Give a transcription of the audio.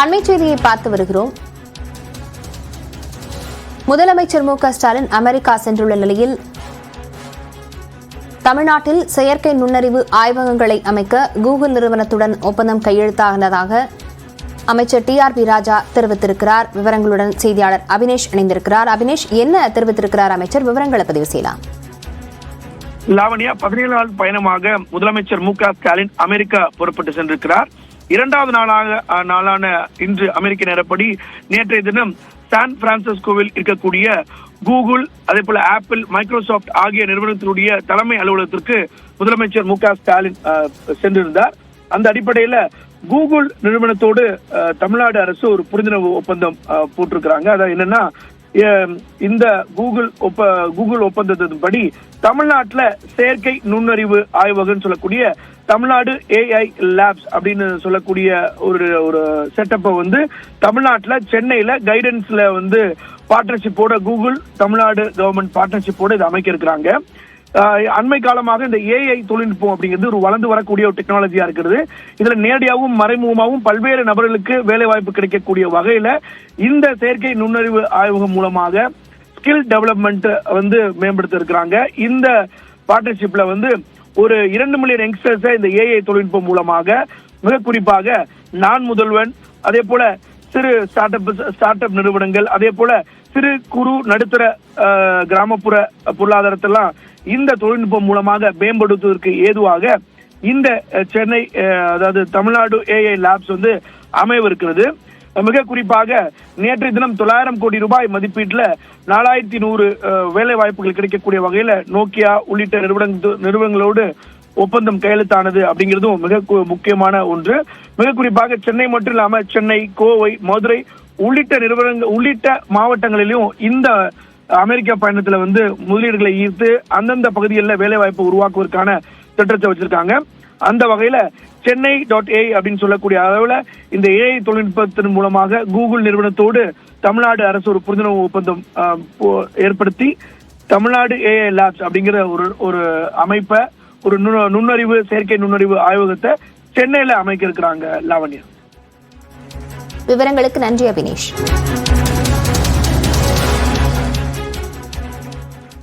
அண்மை செய்தியை பார்த்து வருகிறோம். முதலமைச்சர் மு க ஸ்டாலின் அமெரிக்கா சென்றுள்ள நிலையில் தமிழ்நாட்டில் செயற்கை நுண்ணறிவு ஆய்வகங்களை அமைக்க கூகுள் நிறுவனத்துடன் ஒப்பந்தம் கையெழுத்தானதாக அமைச்சர் டி ஆர் பி ராஜா தெரிவித்திருக்கிறார். விவரங்களுடன் செய்தியாளர் அபினேஷ் இணைந்திருக்கிறார். அபினேஷ் என்ன தெரிவித்திருக்கிறார் அமைச்சர்? விவரங்களை பதிவு செய்யலாம். லாவணியா பதினேழு நாள் பயணமாக முதலமைச்சர் மு க ஸ்டாலின் அமெரிக்கா புறப்பட்டு சென்றிருக்கிறார். இரண்டாவது நாளாக நாளான இன்று அமெரிக்க நேரப்படி நேற்றைய தினம் சான் பிரான்சிஸ்கோவில் இருக்கக்கூடிய கூகுள் அதே போல ஆப்பிள் மைக்ரோசாஃப்ட் ஆகிய நிறுவனத்தினுடைய தலைமை அலுவலகத்திற்கு முதலமைச்சர் மு க ஸ்டாலின் சென்றிருந்தார். அந்த அடிப்படையில கூகுள் நிறுவனத்தோடு தமிழ்நாடு அரசு ஒரு புரிந்துணர்வு ஒப்பந்தம் போட்டிருக்கிறாங்க. அதாவது என்னன்னா இந்த கூகுள் ஒப்ப கூகுள் ஒப்பந்தத்தின்படி தமிழ்நாட்டில் செயற்கை நுண்ணறிவு ஆய்வகம் சொல்லக்கூடிய தமிழ்நாடு ஏஐ லேப்ஸ் அப்படின்னு சொல்லக்கூடிய ஒரு ஒரு செட்டப்பை வந்து தமிழ்நாட்டில் சென்னையில கைடன்ஸ்ல வந்து பார்ட்னர்ஷிப்போட கூகுள் தமிழ்நாடு கவர்மெண்ட் பார்ட்னர்ஷிப்போட இதை அமைக்க இருக்கிறாங்க. அண்மை காலமாக இந்த ஏஐ தொழில்நுட்பம் அப்படிங்கிறது ஒரு வளர்ந்து வரக்கூடிய ஒரு டெக்னாலஜியா இருக்கிறது. இதுல நேரடியாகவும் மறைமுகமாகவும் பல்வேறு நபர்களுக்கு வேலை வாய்ப்பு கிடைக்கக்கூடிய வகையில இந்த செயற்கை நுண்ணறிவு ஆய்வகம் மூலமாக ஸ்கில் டெவலப்மெண்ட் வந்து மேம்படுத்த இருக்கிறாங்க இந்த பார்ட்னர்ஷிப்ல வந்து ஒரு இரண்டு மில்லியன் யங்ஸ்டர்ஸை இந்த ஏஐ தொழில்நுட்பம் மூலமாக மிக குறிப்பாக நான் முதல்வன் அதே போல சிறு ஸ்டார்ட் அப் ஸ்டார்ட் அப் நிறுவனங்கள் அதே போல சிறு குறு நடுத்தர கிராமப்புற பொருளாதாரத்தெல்லாம் இந்த தொழில்நுட்பம் மூலமாக மேம்படுத்துவதற்கு ஏதுவாக இந்த சென்னை அதாவது தமிழ்நாடு ஏஐ லேப்ஸ் வந்து அமையவிருக்கிறது மிக குறிப்பாக நேற்றைய தினம் தொள்ளாயிரம் கோடி ரூபாய் மதிப்பீட்டில் நாலாயிரத்தி நூறு வேலை வாய்ப்புகள் கிடைக்கக்கூடிய வகையில நோக்கியா உள்ளிட்ட நிறுவன நிறுவனங்களோடு ஒப்பந்தம் கையெழுத்தானது அப்படிங்கிறதும் மிக முக்கியமான ஒன்று. மிக குறிப்பாக சென்னை மட்டும் இல்லாம சென்னை கோவை மதுரை உள்ளிட்ட நிறுவனங்கள் உள்ளிட்ட மாவட்டங்களிலும் இந்த அமெரிக்கா பயணத்துல வந்து முதலீடுகளை ஈர்த்து அந்தந்த பகுதிகளில் வேலை வாய்ப்பு உருவாக்குவதற்கான திட்டத்தை வச்சிருக்காங்க. அந்த வகையில சென்னை டாட் ஏ அப்படின்னு சொல்லக்கூடிய அளவுல இந்த ஏஐ தொழில்நுட்பத்தின் மூலமாக கூகுள் நிறுவனத்தோடு தமிழ்நாடு அரசு ஒரு புரிந்துணர்வு ஒப்பந்தம் போ- ஏற்படுத்தி தமிழ்நாடு ஏஐ லேப்ஸ் அப்படிங்கிற ஒரு ஒரு அமைப்பை ஒரு நுண்ணறிவு செயற்கை நுண்ணறிவு ஆய்வகத்தை சென்னையில அமைக்க இருக்கிறாங்க லாவண்யா. விவரங்களுக்கு நன்றி அபினேஷ்.